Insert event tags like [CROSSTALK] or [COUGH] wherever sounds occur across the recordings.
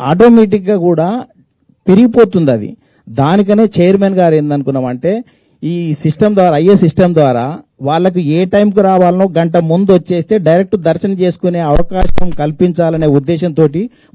ఆటోమేటిక్గా కూడా పెరిగిపోతుంది అది. దానికనే చైర్మన్ గారు ఏందనుకున్నామంటే ఈ సిస్టమ్ ద్వారా అయ్యే సిస్టమ్ ద్వారా వాళ్ళకి ఏ టైంకు రావాలనో గంట ముందు వచ్చేస్తే డైరెక్ట్ దర్శనం చేసుకునే అవకాశం కల్పించాలనే ఉద్దేశంతో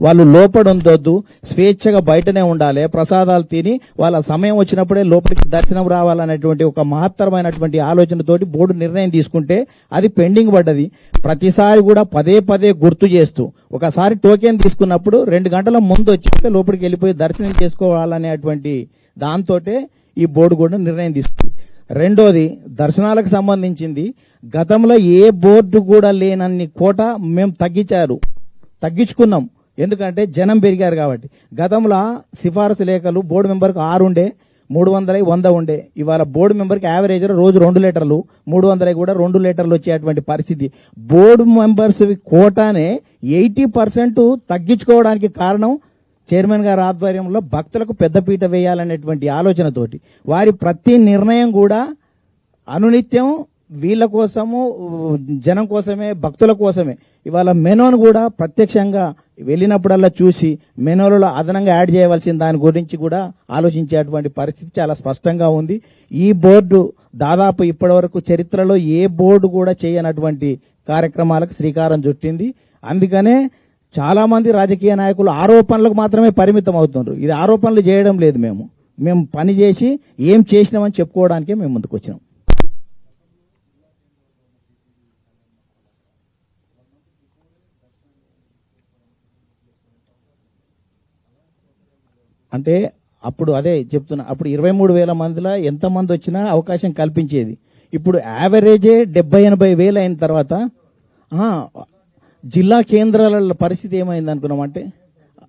వాళ్ళు లోపల ఉండొద్దు స్వేచ్ఛగా బయటనే ఉండాలి ప్రసాదాలు తిని వాళ్ళ సమయం వచ్చినప్పుడే లోపలికి దర్శనం రావాలనేటువంటి ఒక మహత్తరమైనటువంటి ఆలోచనతోటి బోర్డు నిర్ణయం తీసుకుంటే అది పెండింగ్ పడ్డది. ప్రతిసారి కూడా పదే పదే గుర్తు చేస్తూ ఒకసారి టోకెన్ తీసుకున్నప్పుడు రెండు గంటల ముందు వచ్చేస్తే లోపలికి వెళ్ళిపోయి దర్శనం చేసుకోవాలనేటువంటి దాంతోటే ఈ బోర్డు కూడా నిర్ణయం తీసుకుంది. రెండోది దర్శనాలకు సంబంధించింది. గతంలో ఏ బోర్డు కూడా లేనన్ని కోట మేము తగ్గించారు. తగ్గించుకున్నాం. ఎందుకంటే జనం పెరిగారు కాబట్టి. గతంలో సిఫారసు లేఖలు బోర్డు మెంబర్కి ఆరు ఉండే మూడు వందల వంద ఉండే. ఇవాళ బోర్డు మెంబర్కి యావరేజ్ రోజు రెండు లీటర్లు మూడు వందల కూడా రెండు లీటర్లు వచ్చేటువంటి పరిస్థితి. బోర్డు మెంబర్స్ కోటానే ఎయిటీ పర్సెంట్ తగ్గించుకోవడానికి కారణం చైర్మన్ గారి ఆధ్వర్యంలో భక్తులకు పెద్దపీట వేయాలనేటువంటి ఆలోచనతోటి వారి ప్రతి నిర్ణయం కూడా అనునిత్యం వీళ్ళ కోసము జనం కోసమే భక్తుల కోసమే. ఇవాళ మెనోను కూడా ప్రత్యక్షంగా వెళ్ళినప్పుడల్లా చూసి మెనోలలో అదనంగా యాడ్ చేయవలసిన దాని గురించి కూడా ఆలోచించేటువంటి పరిస్థితి చాలా స్పష్టంగా ఉంది. ఈ బోర్డు దాదాపు ఇప్పటివరకు చరిత్రలో ఏ బోర్డు కూడా చేయనటువంటి కార్యక్రమాలకు శ్రీకారం చుట్టింది. అందుకనే చాలా మంది రాజకీయ నాయకులు ఆరోపణలకు మాత్రమే పరిమితం అవుతున్నారు ఇది ఆరోపణలు చేయడం లేదు మేము. మేము పని చేసి ఏం చేసినామని చెప్పుకోవడానికే మేము ముందుకు వచ్చినాం. అంటే అప్పుడు అదే చెప్తున్నా అప్పుడు ఇరవై మూడు వేల మందిలో ఎంత మంది వచ్చినా అవకాశం కల్పించేది. ఇప్పుడు యావరేజే డెబ్బై ఎనభై వేలు అయిన తర్వాత జిల్లా కేంద్రాల పరిస్థితి ఏమైంది అనుకున్నామంటే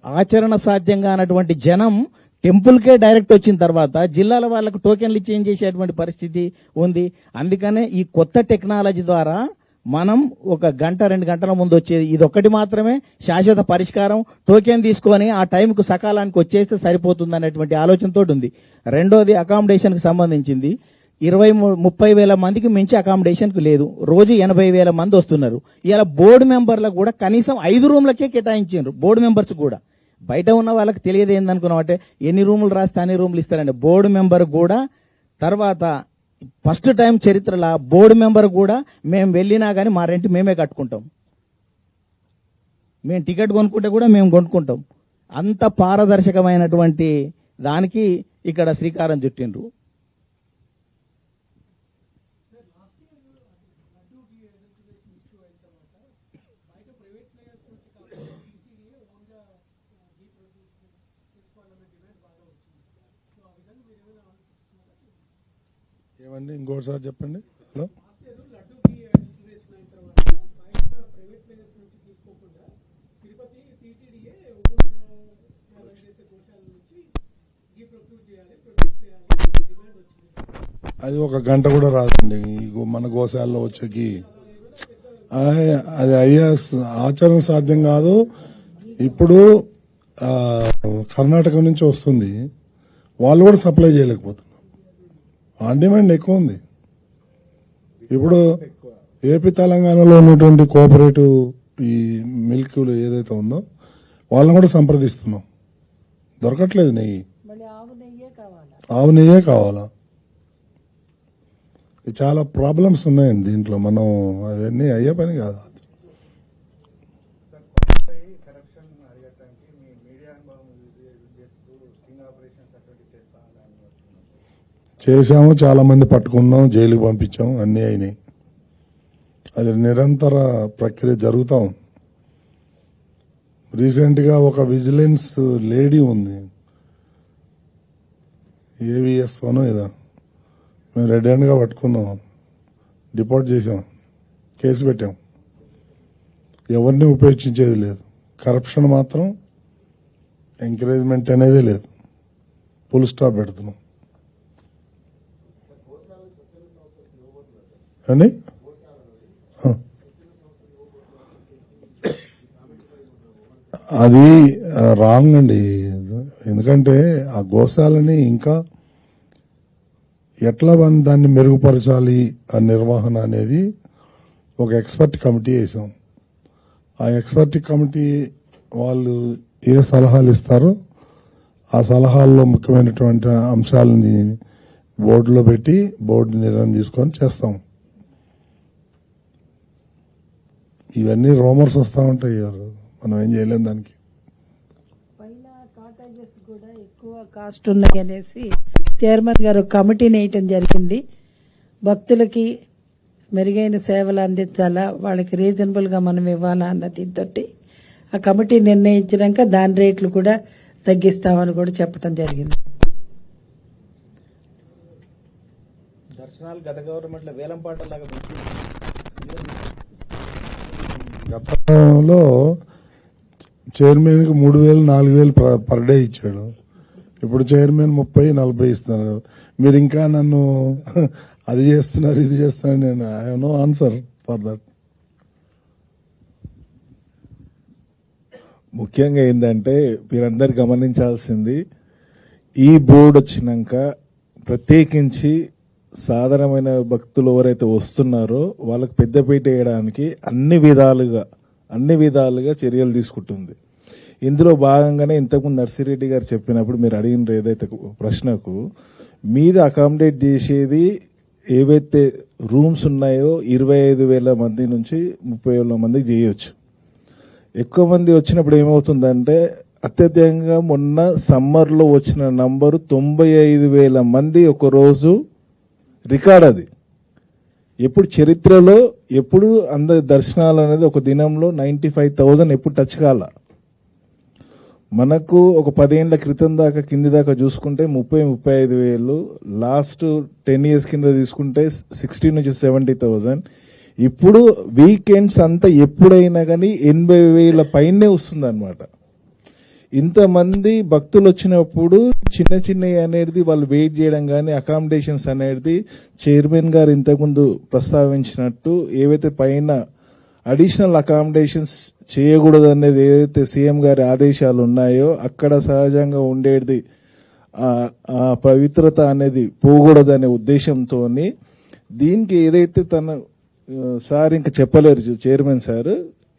ఆచరణ సాధ్యంగా అన్నటువంటి జనం టెంపుల్కే డైరెక్ట్ వచ్చిన తర్వాత జిల్లాల వాళ్ళకు టోకెన్లు చేంజ్ చేసేటువంటి పరిస్థితి ఉంది. అందుకనే ఈ కొత్త టెక్నాలజీ ద్వారా మనం ఒక గంట రెండు గంటల ముందు వచ్చేది. ఇది ఒక్కటి మాత్రమే శాశ్వత పరిష్కారం. టోకెన్ తీసుకొని ఆ టైంకు సకాలానికి వచ్చేస్తే సరిపోతుంది అనేటువంటి ఆలోచనతో ఉంది. రెండోది అకామిడేషన్కి సంబంధించింది. ఇరవై ముప్పై వేల మందికి మించి అకామిడేషన్కు లేదు. రోజు ఎనభై వేల మంది వస్తున్నారు. ఇలా బోర్డు మెంబర్లకు కూడా కనీసం ఐదు రూమ్లకే కేటాయించారు బోర్డు మెంబర్స్ కూడా. బయట ఉన్న వాళ్ళకి తెలియదు ఏందనుకున్నాం అంటే ఎన్ని రూములు రాస్తే అన్ని రూములు ఇస్తారండి బోర్డు మెంబర్ కూడా తర్వాత ఫస్ట్ టైం చరిత్రలో బోర్డు మెంబర్ కూడా మేము వెళ్ళినా కానీ మా రెంట్ మేమే కట్టుకుంటాం. మేము టికెట్ కొనుక్కుంటే కూడా మేము కొనుక్కుంటాం. అంత పారదర్శకమైనటువంటి దానికి ఇక్కడ శ్రీకారం చుట్టిండ్రు. ఏమండి? ఇంకోసారి చెప్పండి. హలో? అది ఒక గంట కూడా రాదండి. ఈ గో- మన గోశాలలో వచ్చేకి. అది అయ్యే ఆచారం ఆచరణ సాధ్యం కాదు. ఇప్పుడు కర్ణాటక నుంచి వస్తుంది. వాళ్ళు కూడా సప్లై చేయలేకపోతున్నారు. ఆన్ డిమాండ్ ఎక్కువ ఉంది. ఇప్పుడు ఏపీ తెలంగాణలో ఉన్నటువంటి కోఆపరేటివ్ ఈ మిల్క్ ఏదైతే ఉందో వాళ్ళని కూడా సంప్రదిస్తున్నాం. దొరకట్లేదు నెయ్యి. ఆవు నెయ్యే కావాలా? చాలా ప్రాబ్లమ్స్ ఉన్నాయండి దీంట్లో. మనం అవన్నీ అయ్యే పని కాదు కరప్షన్ అరిగటానికి మీ మీడియా అనుభవం యూజ్ చేస్తూ స్టింగ్ ఆపరేషన్స్ అటువంటి చేస్తా అని చేశాము చాలా మంది పట్టుకున్నాం జైలుకి పంపించాం అన్ని అయినాయి. అది నిరంతర ప్రక్రియ జరుగుతా ఉంది. రీసెంట్గా ఒక విజిలెన్స్ లేడీ ఉంది. ఏవిఎస్ అనో ఇదా మేము రెడ్ హ్యాండ్గా పట్టుకున్నాం. డిపోర్ట్ చేసాం కేసు పెట్టాం. ఎవరిని ఉపేక్షించేది లేదు. కరప్షన్ మాత్రం ఎంకరేజ్మెంట్ అనేది లేదు. ఫుల్ స్టాప్ పెడుతున్నాం. అండి? అది రాంగ్ అండి. ఎందుకంటే ఆ గోశాలని ఇంకా ఎట్లా మనం దాన్ని మెరుగుపరచాలి ఆ నిర్వహణ అనేది ఒక ఎక్స్పర్ట్ కమిటీ వేసాం. ఆ ఎక్స్పర్ట్ కమిటీ వాళ్ళు ఏ సలహాలు ఇస్తారో ఆ సలహాల్లో ముఖ్యమైనటువంటి అంశాలని బోర్డులో పెట్టి బోర్డు నిర్ణయం తీసుకొని చేస్తాం. ఇవన్నీ రోమర్స్ వస్తూ ఉంటాయి మనం ఏం చేయలేం దానికి. పైన కాటేజెస్ కూడా ఎక్కువ కాస్ట్ ఉన్నాయి అనేసి చైర్మన్ గారు ఒక కమిటీని వేయటం జరిగింది. భక్తులకి మెరుగైన సేవలు అందించాలా వాళ్ళకి రీజనబుల్గా మనం ఇవ్వాలా అన్న దీంతో ఆ కమిటీ నిర్ణయించినాక దాని రేట్లు కూడా తగ్గిస్తామని కూడా చెప్పడం జరిగింది. దర్శనాలు గత గవర్నమెంట్లో వేలం పాటలాగా గతంలో చైర్మన్కి మూడు వేలు నాలుగు వేలు పర్- పర్ డే ఇచ్చాడు. ఇప్పుడు చైర్మన్ ముప్పై నలభై ఇస్తున్నారు. మీరు ఇంకా నన్ను [LAUGHS] అది చేస్తున్నారు ఇది చేస్తున్నారు నేను I know answer for that ముఖ్యంగా ఏంటంటే మీరందరు గమనించాల్సింది ఈ బోర్డు వచ్చినాక ప్రత్యేకించి సాధారణమైన భక్తులు ఎవరైతే వస్తున్నారో వాళ్ళకి పెద్దపీట వేయడానికి అన్ని విధాలుగా అన్ని విధాలుగా చర్యలు తీసుకుంటుంది. ఇందులో భాగంగానే ఇంతకుముందు నర్సిరెడ్డి గారు చెప్పినప్పుడు మీరు అడిగిన ఏదైతే ప్రశ్నకు మీరు అకామిడేట్ చేసేది ఏవైతే రూమ్స్ ఉన్నాయో ఇరవై ఐదు వేల మంది నుంచి ముప్పై వేల మందికి చేయొచ్చు. ఎక్కువ మంది వచ్చినప్పుడు ఏమవుతుందంటే అత్యధికంగా మొన్న సమ్మర్లో వచ్చిన నంబరు తొంభై ఐదు వేల మంది ఒక రోజు రికార్డ్ అది. ఎప్పుడు చరిత్రలో ఎప్పుడు అందరి దర్శనాలు అనేది ఒక దినంలో నైన్టీ ఫైవ్ థౌజండ్ ఎప్పుడు టచ్ కాల. మనకు ఒక పదేళ్ళ క్రితం దాకా కింది దాకా చూసుకుంటే ముప్పై ముప్పై ఐదు వేలు. లాస్ట్ టెన్ ఇయర్స్ కింద తీసుకుంటే సిక్స్టీ నుంచి సెవెంటీ థౌజండ్. ఇప్పుడు వీకెండ్స్ అంతా ఎప్పుడైనా కానీ ఎనభై వేల పైనే వస్తుంది అనమాట ఇంతమంది భక్తులు వచ్చినప్పుడు చిన్న చిన్న అనేది వాళ్ళు వెయిట్ చేయడం కానీ అకామిడేషన్స్ అనేది చైర్మన్ గారు ఇంతకుముందు ప్రస్తావించినట్టు ఏవైతే పైన అడిషనల్ అకామిడేషన్స్ చేయకూడదు అనేది ఏదైతే సీఎం గారి ఆదేశాలు ఉన్నాయో అక్కడ సహజంగా ఉండేది ఆ- పవిత్రత అనేది పోకూడదనే ఉద్దేశంతో దీనికి ఏదైతే తన సార్ ఇంకా చెప్పలేరు చైర్మన్ సార్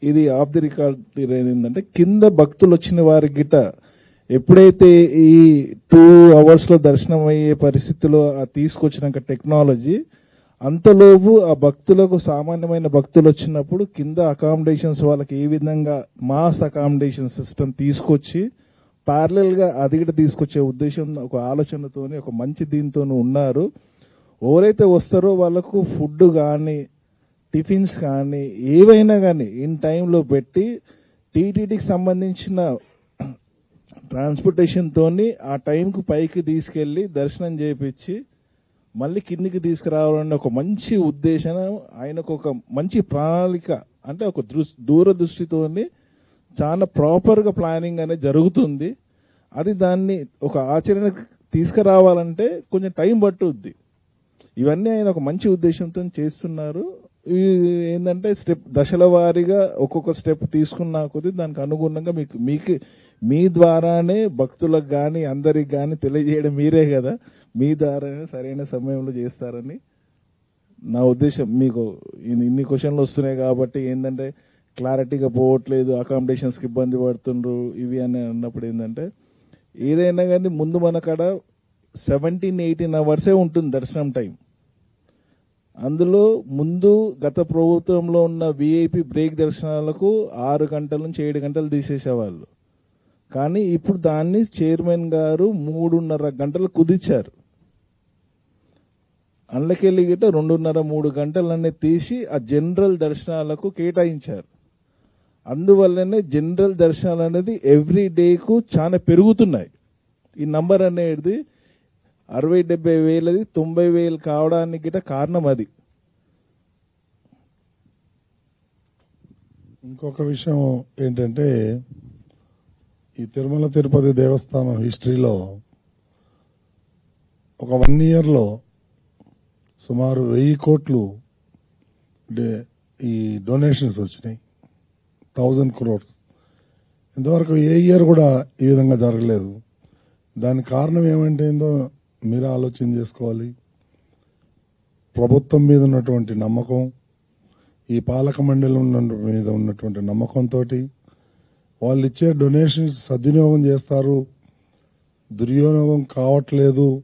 ఇది ఆఫ్ ది రికార్డ్ ఏంటంటే కింద భక్తులు వచ్చిన వారి గిట ఎప్పుడైతే ఈ టూ అవర్స్లో దర్శనం అయ్యే పరిస్థితిలో తీసుకొచ్చినాక టెక్నాలజీ అంతలోపు ఆ భక్తులకు సామాన్యమైన భక్తులు వచ్చినప్పుడు కింద అకామిడేషన్స్ వాళ్ళకి ఏ విధంగా మాస్ అకామిడేషన్ సిస్టమ్ తీసుకొచ్చి పార్లల్గా అది కూడా తీసుకొచ్చే ఉద్దేశం ఒక ఆలోచనతోని ఒక మంచి దీంతో ఉన్నారు. ఎవరైతే వస్తారో వాళ్ళకు ఫుడ్ కానీ టిఫిన్స్ కానీ ఏవైనా కానీ ఇన్ టైంలో పెట్టి టీటీడీకి సంబంధించిన ట్రాన్స్పోర్టేషన్ తోని ఆ టైంకు పైకి తీసుకెళ్ళి దర్శనం చేయించి మళ్ళీ కిందికి తీసుకురావాలనే ఒక మంచి ఉద్దేశం ఆయనకు ఒక మంచి ప్రణాళిక అంటే ఒక దూరదృష్టితోని చాలా ప్రాపర్గా ప్లానింగ్ అనేది జరుగుతుంది. అది దాన్ని ఒక ఆచరణ తీసుకురావాలంటే కొంచెం టైం పట్టుద్ది. ఇవన్నీ ఆయన ఒక మంచి ఉద్దేశంతో చేస్తున్నారు. ఏంటంటే స్టెప్ దశల వారీగా ఒక్కొక్క స్టెప్ తీసుకున్నా కొద్దీ దానికి అనుగుణంగా మీకు మీకు మీ ద్వారానే భక్తులకు గాని అందరికి గాని తెలియజేయడం మీరే కదా. మీ ద్వారానే సరైన సమయంలో చేస్తారని నా ఉద్దేశం. మీకు ఇన్ని- క్వశ్చన్లు వస్తున్నాయి కాబట్టి ఏంటంటే క్లారిటీగా పోవట్లేదు అకామిడేషన్స్కి ఇబ్బంది పడుతుండ్రు ఇవి అని అన్నప్పుడు ఏంటంటే ఏదైనా కానీ ముందు మన కాడ సెవెంటీన్ ఎయిటీన్ అవర్సే ఉంటుంది దర్శనం టైం అందులో ముందు గత ప్రభుత్వంలో ఉన్న విఐపి బ్రేక్ దర్శనాలకు ఆరు గంటల నుంచి ఏడు గంటలు తీసేసేవాళ్ళు. కానీ ఇప్పుడు దాన్ని చైర్మన్ గారు మూడున్నర గంటలు కుదిర్చారు. అందుకెళ్ళి గిట్ట రెండున్నర మూడు గంటలన్నీ తీసి ఆ జనరల్ దర్శనాలకు కేటాయించారు. అందువల్లనే జనరల్ దర్శనాలు అనేది ఎవ్రీ డేకు చాలా పెరుగుతున్నాయి. ఈ నంబర్ అనేది అరవై డెబ్బై వేలది తొంభై వేలు కావడానికి గిట కారణం అది. ఇంకొక విషయం ఏంటంటే ఈ తిరుమల తిరుపతి దేవస్థానం హిస్టరీలో ఒక వన్ ఇయర్లో సుమారు వెయ్యి కోట్లు డే- ఈ డొనేషన్స్ వచ్చినాయి. థౌజండ్ క్రోర్స్. ఇంతవరకు ఏ ఇయర్ కూడా ఈ విధంగా జరగలేదు. దానికి కారణం ఏమంటే మీరు ఆలోచన చేసుకోవాలి. ప్రభుత్వం మీద ఉన్నటువంటి నమ్మకం ఈ పాలక మండలి మీద ఉన్నటువంటి నమ్మకంతో వాళ్ళు ఇచ్చే డొనేషన్స్ సద్వినియోగం చేస్తారు. దుర్వినియోగం కావట్లేదు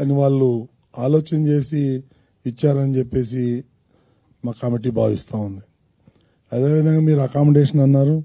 అని వాళ్ళు ఆలోచన చేసి ఇచ్చారని చెప్పేసి మా కమిటీ భావిస్తూ ఉంది. అదేవిధంగా మీరు అకామిడేషన్ అన్నారు.